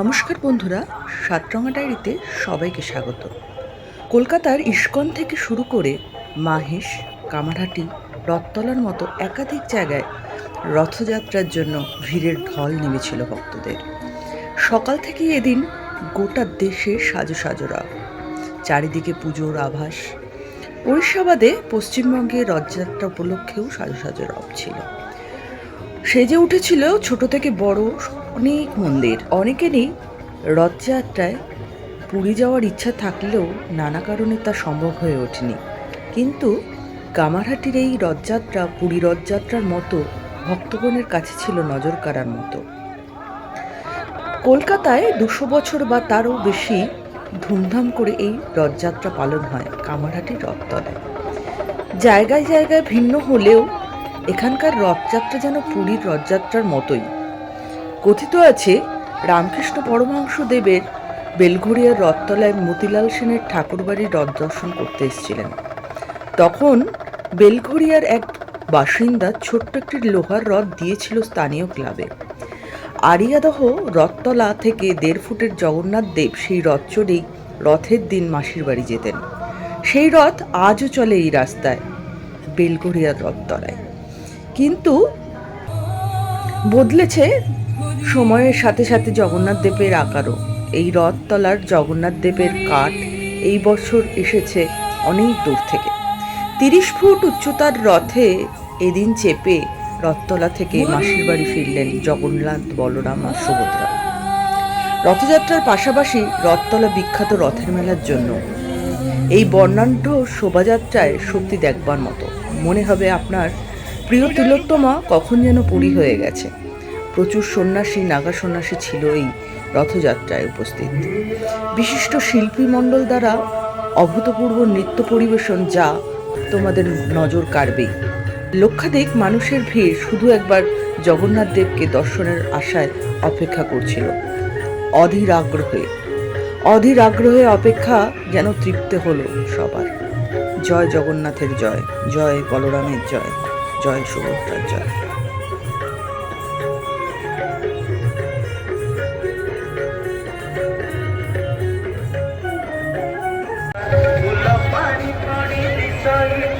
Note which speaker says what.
Speaker 1: নমস্কার বন্ধুরা, সাতরঙা ডায়েরিতে সবাইকে স্বাগত। কলকাতার ইস্কন থেকে শুরু করে মাহেশ, কামারহাটি, রথতলার মতো একাধিক জায়গায় রথযাত্রার জন্য ভিড়ের ঢল নেমেছিল ভক্তদের। সকাল থেকেই এদিন গোটা দেশে সাজো সাজোরা চারিদিকে পুজোর আভাস। উড়িষ্যাবাদে পশ্চিমবঙ্গে রথযাত্রা উপলক্ষেও সাজো সাজো রব ছিল। সেজে উঠেছিল ছোট থেকে বড় অনেক মন্দির। অনেকেরই রথযাত্রায় পুরী যাওয়ার ইচ্ছা থাকলেও নানা কারণে তা সম্ভব হয়ে ওঠেনি। কিন্তু কামারহাটির এই রথযাত্রা পুরী রথযাত্রার মতো ভক্তগণের কাছে ছিল নজর কাড়ার মতো। কলকাতায় দুশো বছর বা তারও বেশি ধুমধাম করে এই রথযাত্রা পালন হয় কামারহাটির রথতলায় জায়গায় জায়গায় ভিন্ন হলেও এখানকার রথযাত্রা যেন পুরীর রথযাত্রার মতোই। কথিত আছে, রামকৃষ্ণ পরমহংস দেবের বেলঘড়িয়ার রথতলায় মতিলাল সেনের ঠাকুরবাড়ির রথ দর্শন করতে এসেছিলেন। তখন বেলঘড়িয়ার এক বাসিন্দা ছোট্ট একটি লোহার রথ দিয়েছিল স্থানীয় ক্লাবে। আরিয়াদহ রথতলা থেকে দেড় ফুটের জগন্নাথ দেব সেই রথ চড়েই রথের দিন মাসির বাড়ি যেতেন। সেই রথ আজও চলে এই রাস্তায়, বেলঘড়িয়ার রথতলায়। কিন্তু বদলেছে সময়ের সাথে সাথে জগন্নাথ দেবের আকারও। এই রথতলার জগন্নাথ দেবের কাঠ এই বছর এসেছে অনেক দূর থেকে। তিরিশ ফুট উচ্চতার রথে এদিন চেপে রথতলা থেকে মাসির বাড়ি ফিরলেন জগন্নাথ বলরাম আর সুভদ্রা। রথযাত্রার পাশাপাশি রথতলা বিখ্যাত রথের মেলার জন্য এই বর্ণাঢ্য শোভাযাত্রায় সত্যি দেখবার মতো। মনে হবে আপনার প্রিয় তিলোত্তমা কখন যেন পুরী হয়ে গেছে। প্রচুর সন্ন্যাসী, নাগা সন্ন্যাসী ছিল এই রথযাত্রায় উপস্থিত। বিশিষ্ট শিল্পী মণ্ডল দ্বারা অভূতপূর্ব নৃত্য পরিবেশন যা তোমাদের নজর কাড়বেই লক্ষাধিক মানুষের ভিড় শুধু একবার জগন্নাথ দেবকে দর্শনের আশায় অপেক্ষা করছিল। অধীর আগ্রহে অধীর আগ্রহে অপেক্ষা যেন তৃপ্ত হলো সবার। জয় জগন্নাথের জয় জয় বলরামের জয়। জয় সুভদ্রার জয়
Speaker 2: পানি পানি